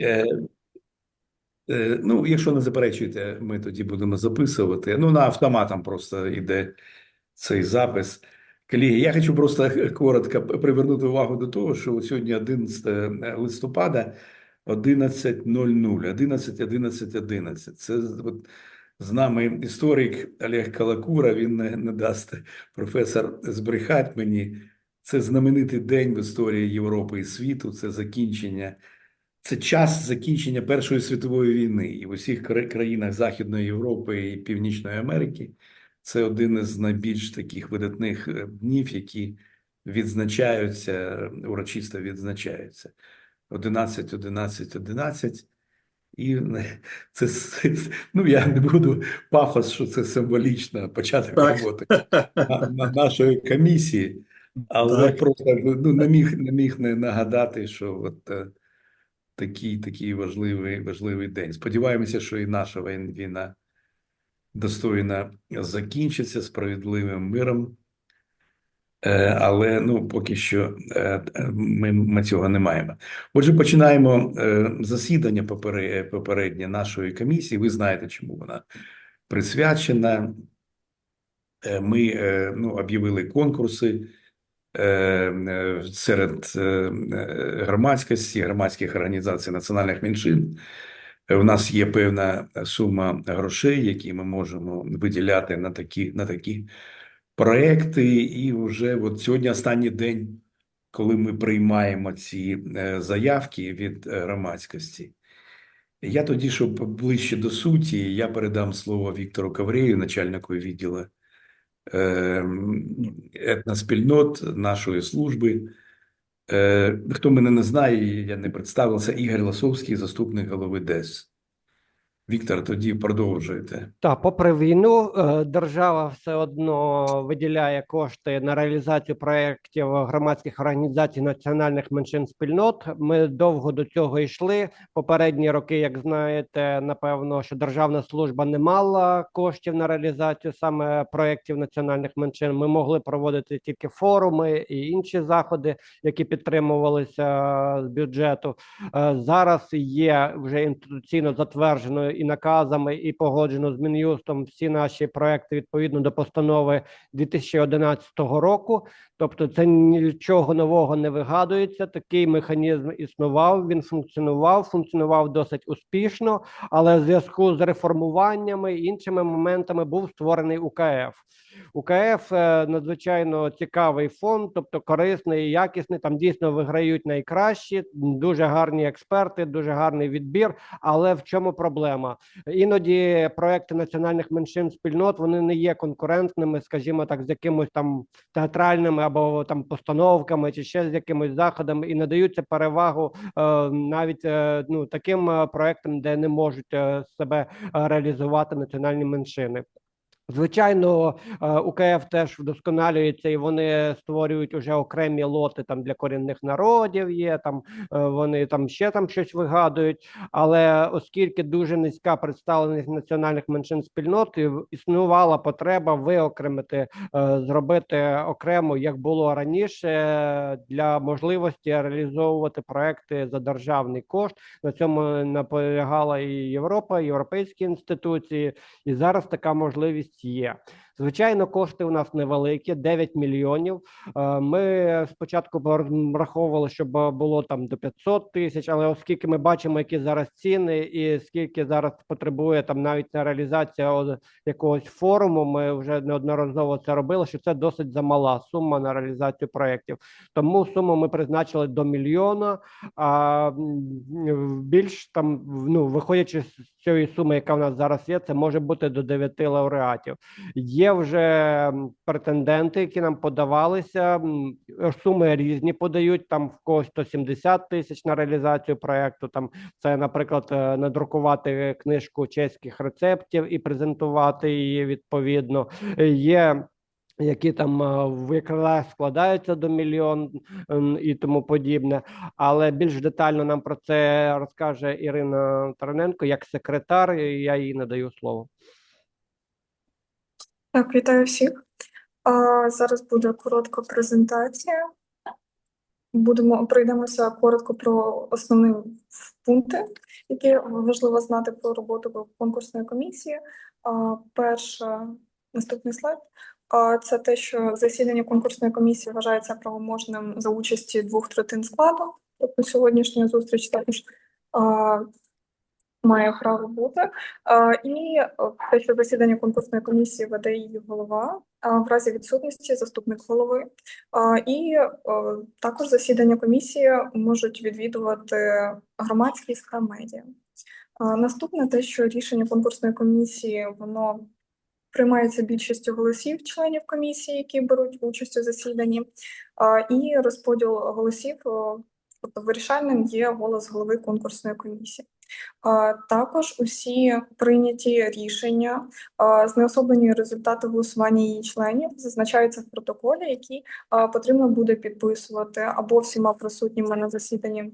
Е, е, ну, якщо не заперечуєте, ми тоді будемо записувати. Ну, на автоматом просто йде цей запис. Колеги, я хочу просто коротко привернути увагу до того, що сьогодні 11 листопада 11.00, 11, 11, 11. Це от з нами історик Олег Калакура, він не, не дасть професор збрехати мені. Це знаменитий день в історії Європи і світу, це закінчення, це час закінчення Першої світової війни. І в усіх країнах Західної Європи і Північної Америки це один із найбільш таких видатних е, днів, які відзначаються, урочисто відзначаються. 11, 11, 11. І це ну я не буду пафос, що це символічно початок Так. роботи на, на нашої комісії, але Так. просто ну, не міг не міг не нагадати, що от е, такий такий важливий важливий день. Сподіваємося, що і наша війн- війна достойно закінчиться справедливим миром. Е, Але ну поки що е, ми, ми цього не маємо. Отже, починаємо е, засідання попере- попереднє нашої комісії. Ви знаєте, чому вона присвячена. Ми ну, об'явили конкурси серед е, е, громадськості, громадських організацій національних меншин. Е, У нас є певна сума грошей, які ми можемо виділяти на такі, на такі проекти. І вже от сьогодні останній день, коли ми приймаємо ці е, заявки від е, громадськості. Я тоді, щоб ближче до суті, я передам слово Віктору Каврею, начальнику відділу е, етноспільнот нашої служби. Е, Хто мене не знає, я не представився, Ігор Ласовський, заступник голови ДЕС. Віктор, тоді продовжуєте. Так, попри війну, е, держава все одно виділяє кошти на реалізацію проєктів громадських організацій національних меншин спільнот. Ми довго до цього йшли. Попередні роки, як знаєте, напевно, що державна служба не мала коштів на реалізацію саме проєктів національних меншин. Ми могли проводити тільки форуми і інші заходи, які підтримувалися з бюджету. Е, Зараз є вже інституційно затверджено і наказами, і погоджено з Мін'юстом всі наші проекти відповідно до постанови 2011 року. Тобто, це нічого нового не вигадується. Такий механізм існував. Він функціонував, функціонував досить успішно, але в зв'язку з реформуваннями і іншими моментами був створений УКФ. УКФ е, надзвичайно цікавий фонд, тобто корисний, якісний. Там дійсно виграють найкращі, дуже гарні експерти, дуже гарний відбір. Але в чому проблема? Іноді проекти національних меншин спільнот вони не є конкурентними, скажімо так, з якимось там театральними або там постановками, чи ще з якимось заходами, і надаються перевагу е, навіть е, ну таким е, проектам, де не можуть себе реалізувати національні меншини. Звичайно, е, УКФ теж вдосконалюється, і вони створюють уже окремі лоти там для корінних народів. Є там е, вони там ще там щось вигадують. Але оскільки дуже низька представленість національних меншин спільнот, існувала потреба виокремити, е, зробити окремо, як було раніше, для можливості реалізовувати проекти за державний кошт. На цьому наполягала і Європа, і європейські інституції, і зараз така можливість є. Звичайно, кошти у нас невеликі 9 мільйонів. Е, Ми спочатку враховували, щоб було там до 500 тисяч, але оскільки ми бачимо, які зараз ціни, і скільки зараз потребує там навіть на реалізація якогось форуму, ми вже неодноразово це робили. Що це досить замала сума на реалізацію проєктів. Тому суму ми призначили до мільйона. А більш там, ну виходячи з цієї суми, яка в нас зараз є, це може бути до 9 лауреатів. Є вже претенденти, які нам подавалися. Суми різні подають. Там в когось 170 тисяч на реалізацію проекту. Там це, наприклад, е, надрукувати книжку чеських рецептів і презентувати її відповідно. Є які там е, в якраз складаються до мільйон і тому подібне. Але більш детально нам про це розкаже Ірина Тараненко як секретар. Я їй надаю слово. Так, вітаю всіх. А, зараз буде коротка презентація. Будемо пройдемося коротко про основний пункти, які важливо знати про роботу конкурсної комісії. А, Перше, наступний слайд. Це те, що засідання конкурсної комісії вважається правоможним за участі двох третин складу. Тобто сьогоднішня зустріч також має право бути. І е, те, засідання конкурсної комісії веде її голова, в разі відсутності заступник голови. І е, також засідання комісії можуть відвідувати громадськість та медіа. Наступне те, що рішення конкурсної комісії воно приймається більшістю голосів членів комісії, які беруть участь у засіданні, і розподіл голосів, тобто вирішальним є голос голови конкурсної комісії. Також усі прийняті рішення, знеособлені результати голосування її членів зазначаються в протоколі, який потрібно буде підписувати або всіма присутніми на засіданні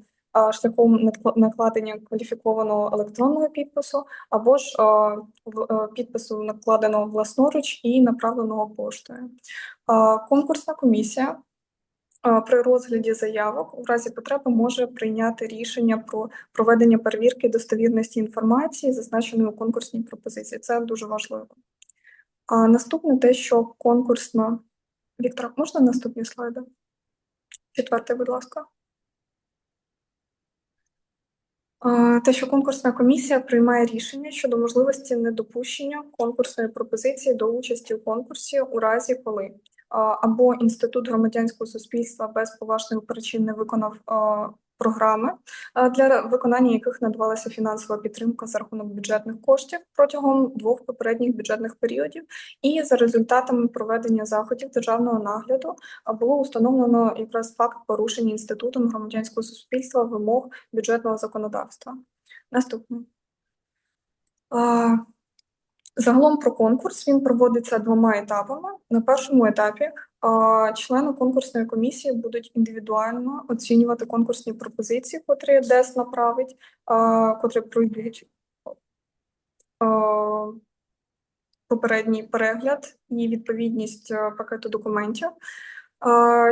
шляхом накладення кваліфікованого електронного підпису, або ж підпису накладеного власноруч і направленого поштою. Конкурсна комісія при розгляді заявок у разі потреби може прийняти рішення про проведення перевірки достовірності інформації, зазначеної у конкурсній пропозиції. Це дуже важливо. А наступне те, що конкурсна Віктор, можна наступні слайди? Четвертий, будь ласка. Те, що конкурсна комісія приймає рішення щодо можливості недопущення конкурсної пропозиції до участі у конкурсі у разі, коли або інститут громадянського суспільства без поважних причин не виконав програми, для виконання яких надавалася фінансова підтримка за рахунок бюджетних коштів протягом двох попередніх бюджетних періодів, і за результатами проведення заходів державного нагляду було установлено якраз факт порушення інститутом громадянського суспільства вимог бюджетного законодавства. Наступне. Загалом про конкурс він проводиться двома етапами. На першому етапі члени конкурсної комісії будуть індивідуально оцінювати конкурсні пропозиції, котрі ДЕС направить, котрі пройдуть попередній перегляд і відповідність пакету документів.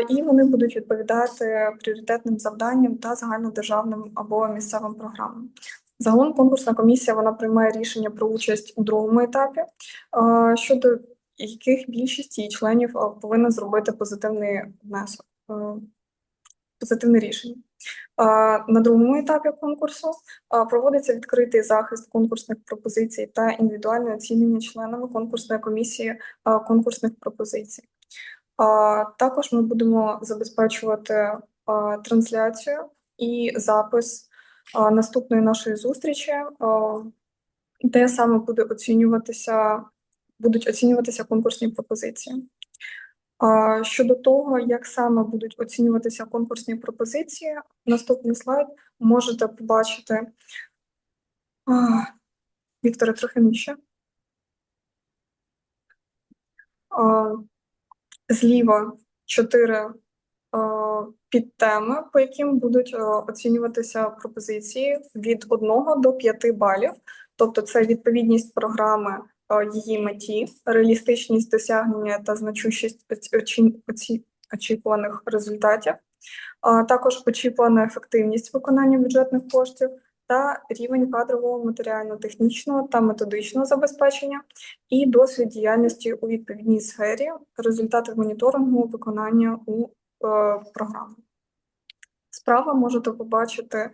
І вони будуть відповідати пріоритетним завданням та загальнодержавним або місцевим програмам. Загалом конкурсна комісія вона приймає рішення про участь у другому етапі, щодо яких більшість її членів повинна зробити позитивний внесок, позитивне рішення. На другому етапі конкурсу проводиться відкритий захист конкурсних пропозицій та індивідуальне оцінення членами конкурсної комісії конкурсних пропозицій. Також ми будемо забезпечувати трансляцію і запис наступної нашої зустрічі, де саме буде оцінюватися, будуть оцінюватися конкурсні пропозиції. Щодо того, як саме будуть оцінюватися конкурсні пропозиції, наступний слайд можете побачити. А, Вікторе, трохи нижче. Зліва чотири е, підтеми, по яким будуть е, оцінюватися пропозиції від 1 до 5 балів. Тобто це відповідність програми е, її меті, реалістичність досягнення та значущість очікуваних результатів, а також очікувана ефективність виконання бюджетних коштів та рівень кадрового, матеріально-технічного та методичного забезпечення і досвід діяльності у відповідній сфері, результати моніторингу виконання у програми. Справа можете побачити е,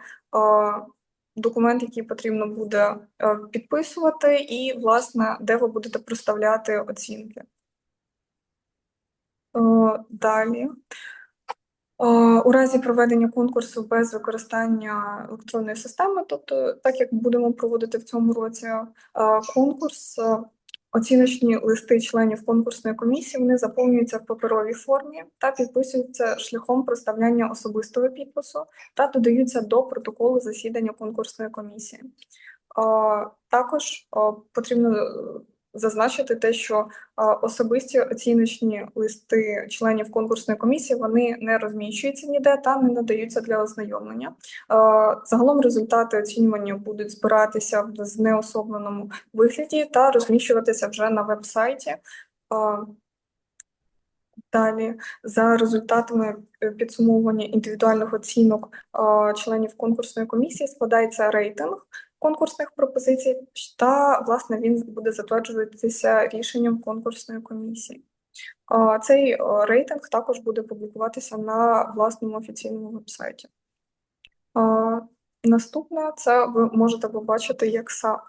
документ, який потрібно буде е, підписувати, і, власне, де ви будете проставляти оцінки. Е, Далі. Е, У разі проведення конкурсу без використання електронної системи, тобто так як будемо проводити в цьому році е, конкурс, е, оціночні листи членів конкурсної комісії вони заповнюються в паперовій формі та підписуються шляхом проставляння особистого підпису та додаються до протоколу засідання конкурсної комісії. Е, Також е, потрібно е, зазначити те, що особисті оціночні листи членів конкурсної комісії вони не розміщуються ніде та не надаються для ознайомлення. Загалом результати оцінювання будуть збиратися в знеособленому вигляді та розміщуватися вже на веб-сайті. Далі, за результатами е, підсумовування індивідуальних оцінок членів конкурсної комісії складається рейтинг конкурсних пропозицій, та власне він буде затверджуватися рішенням конкурсної комісії. Цей рейтинг також буде публікуватися на власному офіційному вебсайті. Наступне це ви можете побачити як САП.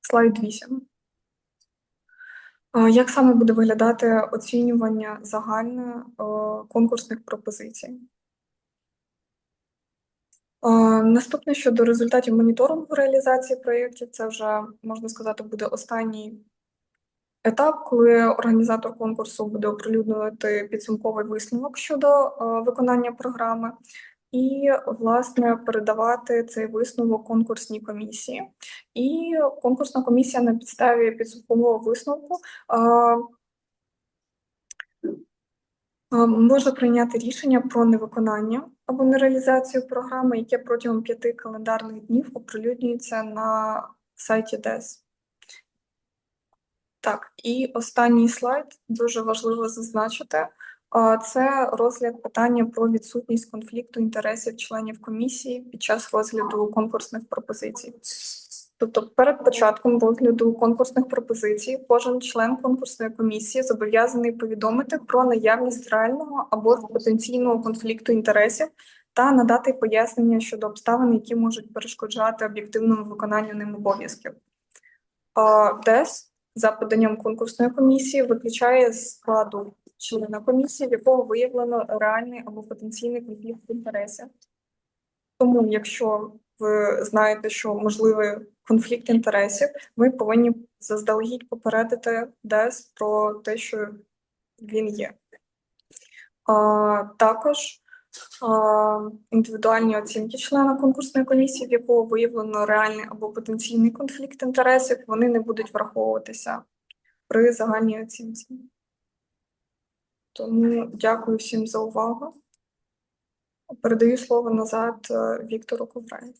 Слайд 8. Е, Як саме буде виглядати оцінювання загальне конкурсних пропозицій? Наступне щодо результатів моніторингу реалізації проєктів, це вже можна сказати буде останній етап, коли організатор конкурсу буде оприлюднювати підсумковий висновок щодо виконання програми, і власне передавати цей висновок конкурсній комісії. І конкурсна комісія на підставі підсумкового висновку може прийняти рішення про невиконання або нереалізацію програми, яке протягом п'яти календарних днів оприлюднюється на сайті ДЕС. Так, і останній слайд дуже важливо зазначити. Це розгляд питання про відсутність конфлікту інтересів членів комісії під час розгляду конкурсних пропозицій. Тобто, перед початком розгляду конкурсних пропозицій кожен член конкурсної комісії зобов'язаний повідомити про наявність реального або потенційного конфлікту інтересів та надати пояснення щодо обставин, які можуть перешкоджати об'єктивному виконанню ним обов'язків. ДЕС за поданням конкурсної комісії виключає з складу члена комісії, в якого виявлено реальний або потенційний конфлікт інтересів. Тому, якщо ви знаєте, що можливий конфлікт інтересів, ви повинні заздалегідь попередити ДЕС про те, що він є. А, також а, індивідуальні оцінки члена конкурсної комісії, в якого виявлено реальний або потенційний конфлікт інтересів, вони не будуть враховуватися при загальній оцінці. Тому дякую всім за увагу. Передаю слово назад е, Віктору Ковраєву.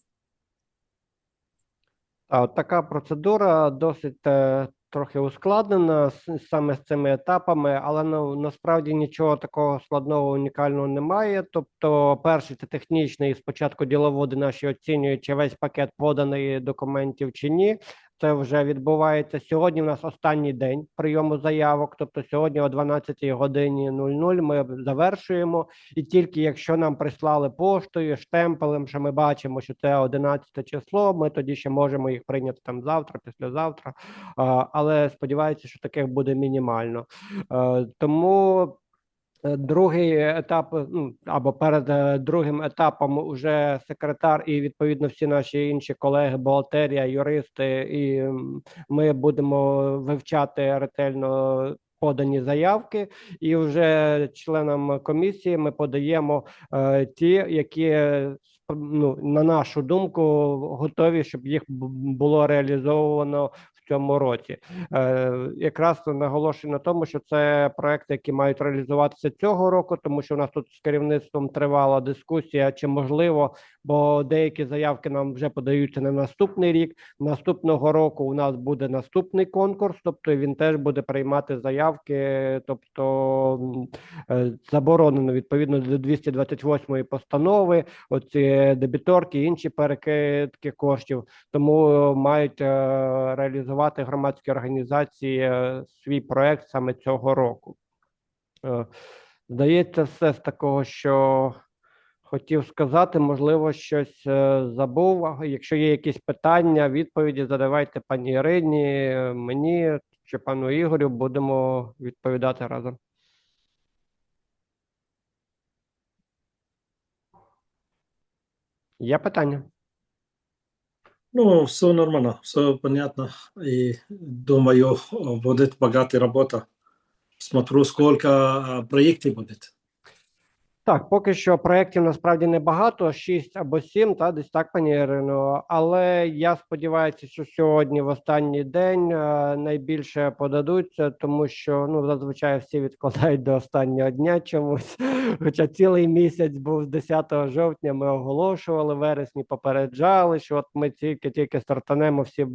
Така процедура досить е, трохи ускладнена саме з цими етапами, але ну, насправді нічого такого складного унікального немає. Тобто, перший це технічний, спочатку діловоди наші оцінюють, чи весь пакет поданий документів чи ні. Це вже відбувається сьогодні. У нас останній день прийому заявок. Тобто, сьогодні о 12 годині 00 ми завершуємо. І тільки якщо нам прислали поштою, штемпелем, що ми бачимо, що це 11 число, ми тоді ще можемо їх прийняти там завтра, післязавтра. Але сподіваюся, що таких буде мінімально. Е, Тому. Е, Другий етап, ну або перед е, другим етапом, вже секретар і відповідно всі наші інші колеги, бухгалтерія, юристи, і ми будемо вивчати ретельно подані заявки, і вже членам комісії ми подаємо е, ті, які ну, на нашу думку готові, щоб їх було реалізовано цьому році. Е, якраз наголошую на тому, що це проекти, які мають реалізуватися цього року, тому що у нас тут з керівництвом тривала дискусія, чи можливо, бо деякі заявки нам вже подаються на наступний рік. Наступного року у нас буде наступний конкурс, тобто він теж буде приймати заявки, тобто е, заборонено відповідно до 228 постанови, оці дебіторки, інші перекидки коштів. Тому мають е, реалізувати громадські організації е, свій проект саме цього року. Здається, все з такого, що хотів сказати. Можливо, щось е, забув. Якщо є якісь питання, відповіді, задавайте пані Ірині, е, мені чи пану Ігорю, будемо відповідати разом. Є питання? Ну, все нормально, все понятно. И думаю, будет богатая работа. Смотрю, сколько а, проектов будет. Так, поки що проєктів насправді небагато, шість або сім, та десь так, пані Ірино. Але я сподіваюся, що сьогодні, в останній день, е, найбільше подадуться, тому що ну зазвичай всі відкладають до останнього дня чомусь. Хоча цілий місяць був з 10 жовтня. Ми оголошували вересні, попереджали, що от ми тільки тільки стартанемо. Всі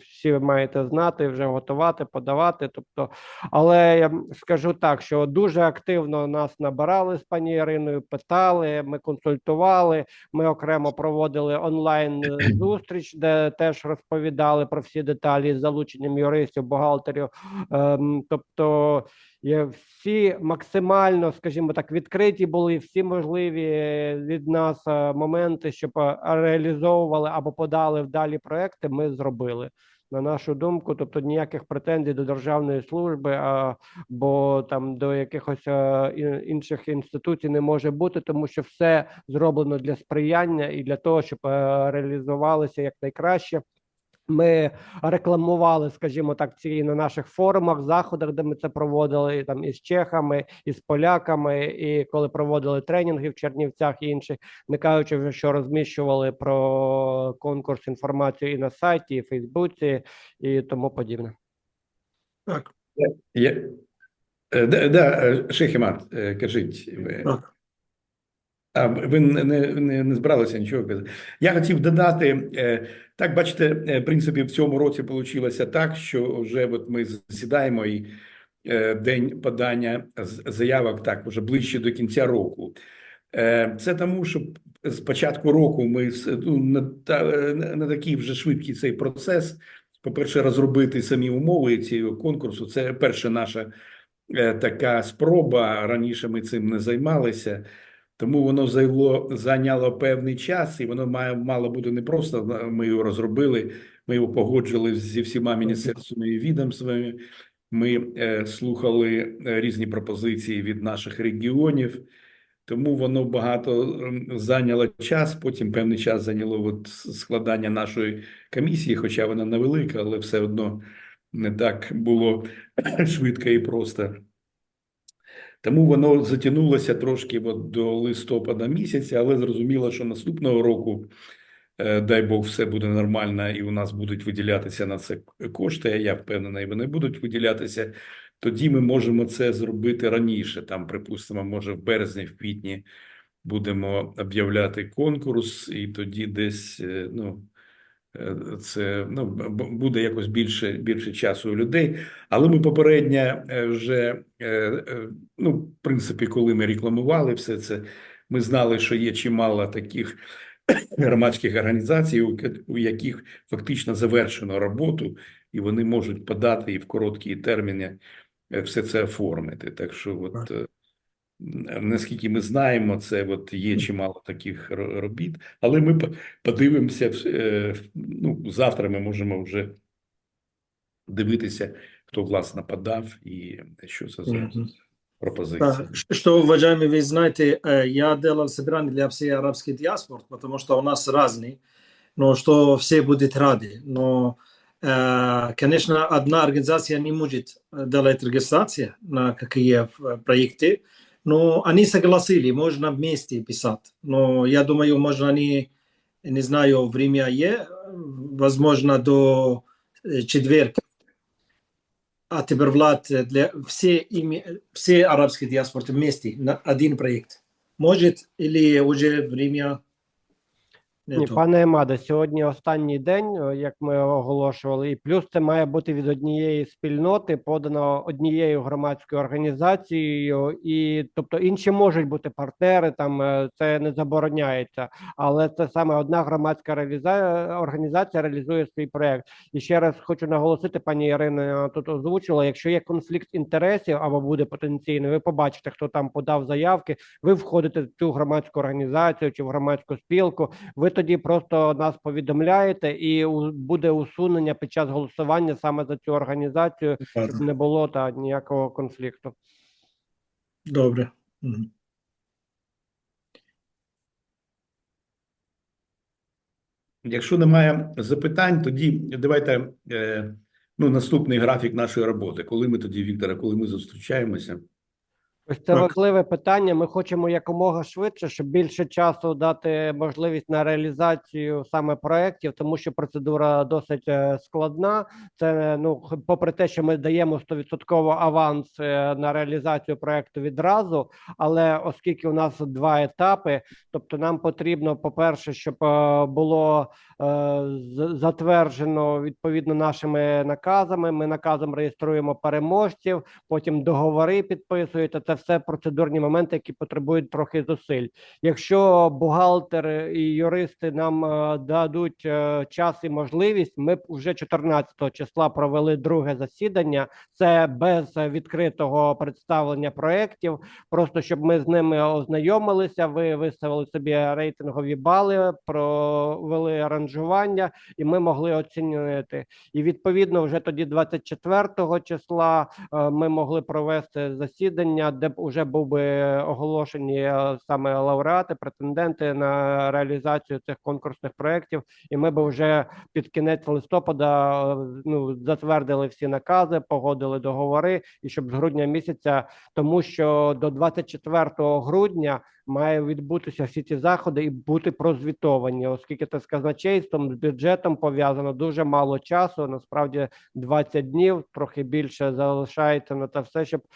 всі маєте знати, вже готувати, подавати. Тобто, але я скажу так, що дуже активно нас набирали з пані Іриною, питали, ми консультували. Ми окремо проводили онлайн е, зустріч, де теж розповідали про всі деталі з залученням юристів, бухгалтерів. Ем, тобто всі максимально, скажімо так, відкриті були всі можливі від нас е, моменти, щоб е, реалізовували або подали вдалі проекти. Ми зробили. На нашу думку, тобто ніяких претензій до державної служби або там до якихось е, інших інституцій не може бути, тому що все зроблено для сприяння і для того, щоб реалізувалися як якнайкраще. Ми рекламували, скажімо так, ці на наших форумах, заходах, де ми це проводили і там із чехами, із поляками, і коли проводили тренінги в Чернівцях і інших, не кажучи вже, що розміщували про конкурс інформацію і на сайті, і в Фейсбуці, і тому подібне. Так, Я... Е, Да, да, е, Шейх Імад, е, кажіть, так. А ви не, не, не, збиралися нічого казати. Я хотів додати, е, так, бачите, е, в принципі, в цьому році вийшло так, що вже от ми засідаємо і е, день подання заявок так, вже ближче до кінця року. Це тому, що з початку року ми ну, на, такий вже швидкий цей процес. По-перше, розробити самі умови цього конкурсу. Це перша наша така спроба. Раніше ми цим не займалися. Тому воно зайло, зайняло певний час, і воно має мало бути не просто. Ми його розробили, ми його погоджували зі всіма міністерствами і відомствами. Ми е, слухали е, різні пропозиції від наших регіонів, тому воно багато зайняло час. Потім певний час зайняло от складання нашої комісії, хоча вона невелика, але все одно не так було швидко і просто. Тому воно затягнулося трошки от до листопада місяця, але зрозуміло, що наступного року, е, дай Бог, все буде нормально, і у нас будуть виділятися на це кошти. Я впевнений, вони будуть виділятися. Тоді ми можемо це зробити раніше. Там, припустимо, може, в березні, в квітні будемо об'являти конкурс, і тоді десь е, ну. Е, Це ну буде якось більше більше часу у людей, але ми попередньо е, вже е, ну, в принципі, коли ми рекламували все це, ми знали, що є чимало таких громадських організацій, у яких фактично завершено роботу, і вони можуть подати і в короткі терміни все це оформити. Так що, от наскільки ми знаємо, це от є чимало таких ро- робіт, але ми по- подивимося. е, Ну, завтра ми можемо вже дивитися, хто власне подав і що це за Мгм. пропозиція. Да, ш- Что, уважаемые, вы знаете, э, я делал собрание для всей арабской диаспоры, потому что у нас разные, но что все будут рады. Но, э, конечно, одна организация не может э, делать регистрацию на какие э, проекты, но они согласили, можно вместе писать. Но я думаю, можно они, не знаю, время е, возможно, до э, четверга. А теперь, Влад, э, для все, ими, все арабские диаспоры вместе на один проект. Может или уже время Ні, пане Емаде, сьогодні останній день, як ми оголошували, і плюс це має бути від однієї спільноти, подано однією громадською організацією, і тобто інші можуть бути партнери, там е, це не забороняється, але це саме одна громадська реаліза... організація реалізує свій проект. І ще раз хочу наголосити, пані Ірина тут озвучила, якщо є конфлікт інтересів або буде потенційний, ви побачите, хто там подав заявки. Ви входите в цю громадську організацію чи в громадську спілку. Ви тоді просто нас повідомляєте, і буде усунення під час голосування саме за цю організацію, щоб не було та ніякого конфлікту. Добре. Якщо немає запитань, тоді давайте е, ну, наступний графік нашої роботи. Коли ми тоді, Віктора, коли ми зустрічаємося? Ось це Так. важливе питання. Ми хочемо якомога швидше, щоб більше часу дати можливість на реалізацію саме проєктів, тому що процедура досить е, складна. Це ну, попри те, що ми даємо 100% аванс е, на реалізацію проєкту відразу, але оскільки у нас два етапи, тобто нам потрібно, по-перше, щоб е, було затверджено відповідно нашими наказами. Ми наказом реєструємо переможців потім договори підписуєте. Це все процедурні моменти, які потребують трохи зусиль. Якщо бухгалтер і юристи нам е, дадуть е, час і можливість, ми вже 14 числа провели друге засідання. Це без відкритого представлення проєктів, просто щоб ми з ними ознайомилися. Ви виставили собі рейтингові бали, провели аранжування, і ми могли оцінювати. І відповідно, вже тоді, 24 числа, е, ми могли провести засідання, де б вже був би оголошені е, саме лауреати, претенденти на реалізацію цих конкурсних проєктів, і ми б вже під кінець листопада е, ну затвердили всі накази, погодили договори, і щоб з грудня місяця, тому що до 24 грудня має відбутися всі ці заходи і бути прозвітовані, оскільки це з казначейством, з бюджетом пов'язано дуже мало часу. Насправді 20 днів, трохи більше залишається на те все, щоб е,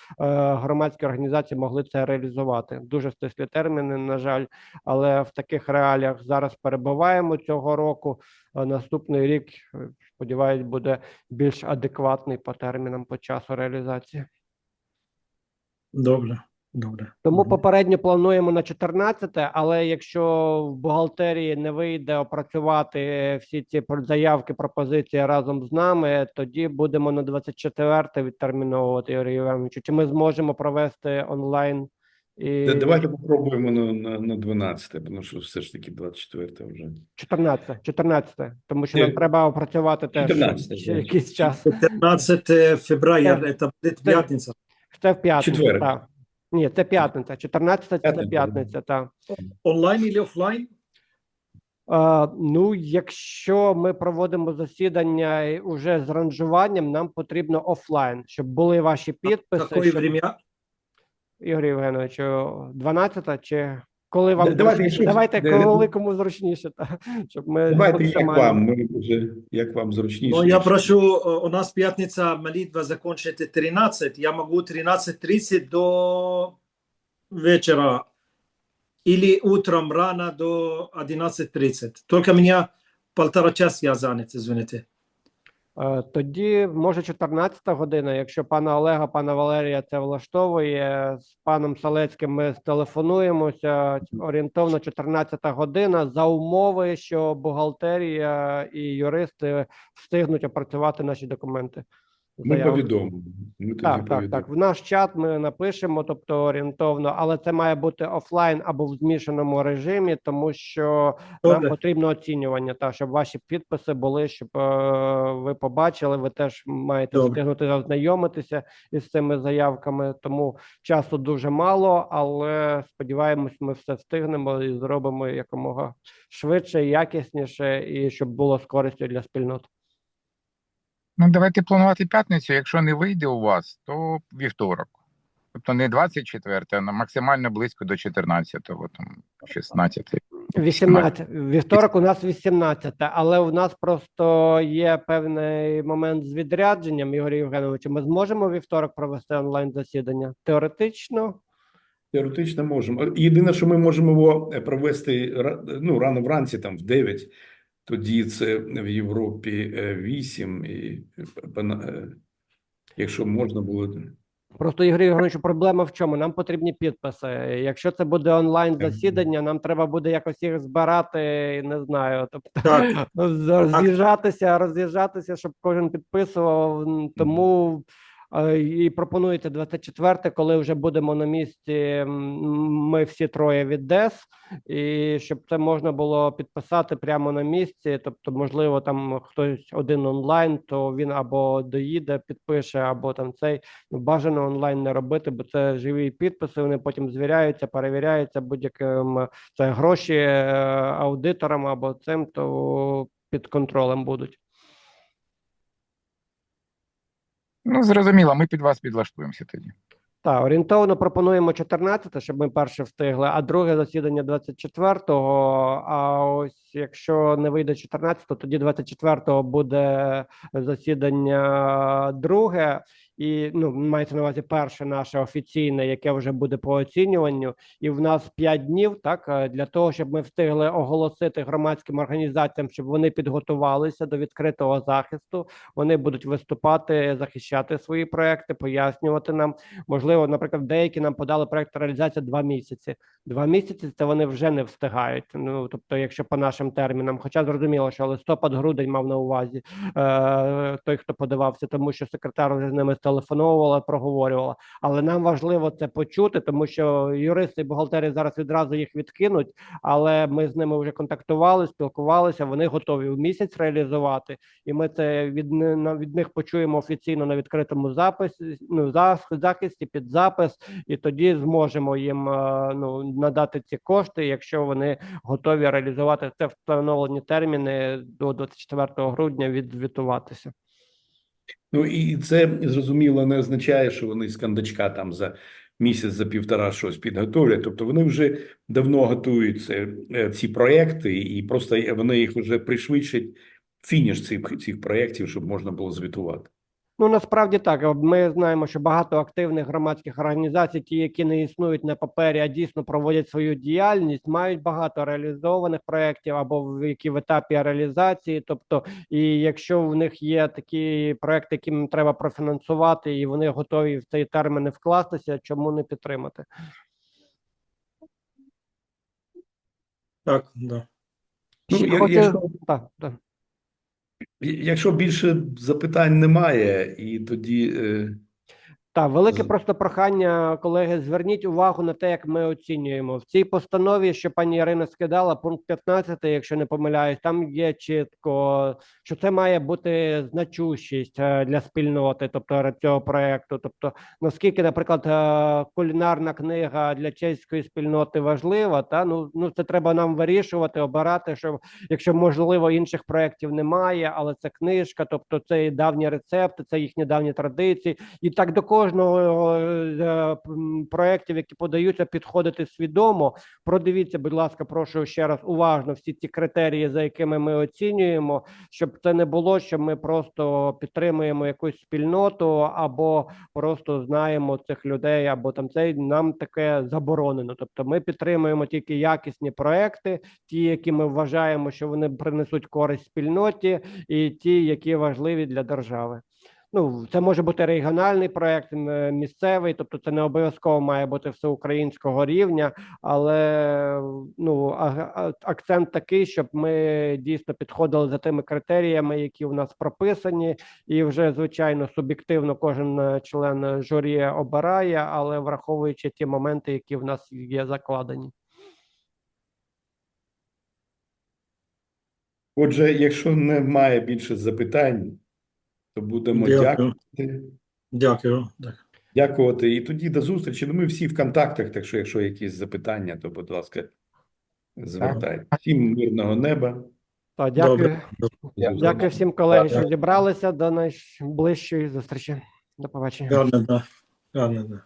громадські організації могли це реалізувати. Дуже стислі терміни, на жаль, але в таких реаліях зараз перебуваємо цього року. А наступний рік, е, сподіваюсь, буде більш адекватний по термінам по часу реалізації. Добре, добре. Тому попередньо плануємо на 14, але якщо в бухгалтерії не вийде опрацювати всі ці заявки, пропозиції разом з нами, тоді будемо на 24 відтерміновувати Юрію Івановичу. Чи ми зможемо провести онлайн і Давайте попробуємо на, на, на 12, тому що все ж таки 24 вже. 14, 14, тому що Ні, нам треба опрацювати теж 14, ще якийсь час. 15 февраля, Це- пятница. Це в п'ятницю. Так. Ні, це п'ятниця. 14 це П'ятниця, п'ятниця, так. Онлайн і офлайн? А, ну, якщо ми проводимо засідання уже з ранжуванням, нам потрібно офлайн, щоб були ваші підписи. Якої щоб-? Ігор Євгенович, 12 чи коли вам давайте, зручніше? Давайте, да, коли кому зручніше, та, щоб ми Давайте як вам, ми вже як вам зручніше. Ну, я прошу, у нас пятница молитва закончится 13, я могу 13.30 до вечера или утром рано до 11.30. Только меня полтора часа я занят, извините. Е, Тоді може 14 година, якщо пана Олега, пана Валерія це влаштовує. З паном Салецьким ми телефонуємося. Орієнтовно 14 година за умови, що бухгалтерія і юристи встигнуть опрацювати наші документи. Ми повідомимо. Ми тоді Так, так, повідомимо. так. В наш чат ми напишемо, тобто орієнтовно, але це має бути офлайн або в змішаному режимі, тому що нам потрібно оцінювання, та щоб ваші підписи були, щоб е, ви побачили. Ви теж маєте Добре. встигнути ознайомитися із цими заявками. Тому часу дуже мало, але сподіваємось, ми все встигнемо і зробимо якомога швидше, якісніше, і щоб було з користю для спільнот. Ну, давайте планувати п'ятницю. Якщо не вийде у вас, то вівторок. Тобто не 24, а максимально близько до 14-го, там 16. 18. Вівторок у нас 18, але у нас просто є певний момент з відрядженням, Ігор Євгенович. Ми зможемо вівторок провести онлайн засідання? Теоретично. Теоретично можемо. Єдине, що ми можемо його е, провести ну, рано вранці, там в 9, тоді це в Європі е, 8, і е, пана- е, якщо можна було. Просто Ігор Євгенович, проблема в чому? Нам потрібні підписи. Якщо це буде онлайн засідання, нам треба буде якось їх збирати, не знаю. Тобто Так. роз'їжджатися, роз'їжджатися, щоб кожен підписував. Тому е, і пропонується 24, коли вже будемо на місці. Ми всі троє від ДЕС, і щоб це можна було підписати прямо на місці. Тобто, можливо, там хтось один онлайн, то він або доїде, підпише, або там цей ну, бажано онлайн не робити, бо це живі підписи. Вони потім звіряються, перевіряються будь-яким це гроші е, аудиторам або цим, то під контролем будуть. Ну, зрозуміло, ми під вас підлаштуємося тоді. Так, орієнтовно пропонуємо 14, щоб ми перше встигли, а друге засідання 24-го. А ось якщо не вийде 14, то тоді 24-го буде засідання друге. І ну, мається на увазі перше наше офіційне, яке вже буде по оцінюванню. І в нас 5 днів, так е, для того, щоб ми встигли оголосити громадським організаціям, щоб вони підготувалися до відкритого захисту. Вони будуть виступати, захищати свої проекти, пояснювати нам. Можливо, наприклад, деякі нам подали проект реалізація два місяці. Два місяці це вони вже не встигають. Ну тобто, якщо по нашим термінам, хоча зрозуміло, що листопад-грудень мав на увазі е, той, хто подавався, тому що секретар вже з ними телефонувала, проговорювала. Але нам важливо це почути, тому що юристи і бухгалтерії зараз відразу їх відкинуть. Але ми з ними вже контактували, спілкувалися. Вони готові в місяць реалізувати, і ми це від, від них почуємо офіційно на відкритому записі. Ну за- захисті під запис, і тоді зможемо їм е, ну надати ці кошти, якщо вони готові реалізувати це встановлені терміни до 24 грудня відзвітуватися. Ну і це зрозуміло не означає, що вони з кандачка там за місяць, за півтора щось підготовлять. Тобто вони вже давно готують е, ці проекти, і просто вони їх вже пришвидшать фініш цих цих проєктів, щоб можна було звітувати. Ну насправді так. Ми знаємо, що багато активних громадських організацій, ті, які не існують на папері, а дійсно проводять свою діяльність, мають багато реалізованих проєктів або в які в етапі реалізації. Тобто, і якщо в них є такі проекти, які їм треба профінансувати, і вони готові в цей термін вкластися, чому не підтримати? Так, да. Ну, я- хочу- якщо- так, так. Якщо більше запитань немає, і тоді е, Так, велике просто прохання, колеги, зверніть увагу на те, як ми оцінюємо в цій постанові, що пані Ірина скидала, пункт 15, якщо не помиляюсь, там є чітко, що це має бути значущість е, для спільноти, тобто цього проекту. Тобто, наскільки, наприклад, е, кулінарна книга для чеської спільноти важлива, та ну ну це треба нам вирішувати, обирати, що якщо можливо інших проєктів немає, але це книжка, тобто це і давні рецепти, це їхні давні традиції, і так до кожного е, м, проєктів, які подаються, підходити свідомо. Продивіться, будь ласка, прошу ще раз уважно всі ці критерії, за якими ми оцінюємо, щоб це не було, що ми просто підтримуємо якусь спільноту або просто знаємо цих людей, або там це нам таке заборонено. Тобто, ми підтримуємо тільки якісні проекти, ті, які ми вважаємо, що вони принесуть користь спільноті, і ті, які важливі для держави. Ну, це може бути регіональний проект, місцевий, тобто це не обов'язково має бути всеукраїнського рівня, але ну акцент такий, щоб ми дійсно підходили за тими критеріями, які у нас прописані, і вже звичайно суб'єктивно кожен е, член журі обирає, але враховуючи ті моменти, які в нас є закладені. отже, якщо немає більше запитань, то будемо Дякую. дякувати. Дякую. Дякувати. І тоді до зустрічі. Ну, ми всі в контактах, так що якщо якісь запитання, то, будь ласка, звертайте. Всім мирного неба. Та, дякую. Добре. Дякую всім колеги, що зібралися. До найближчої зустрічі. До побачення. Гарно, да. Гарно, да.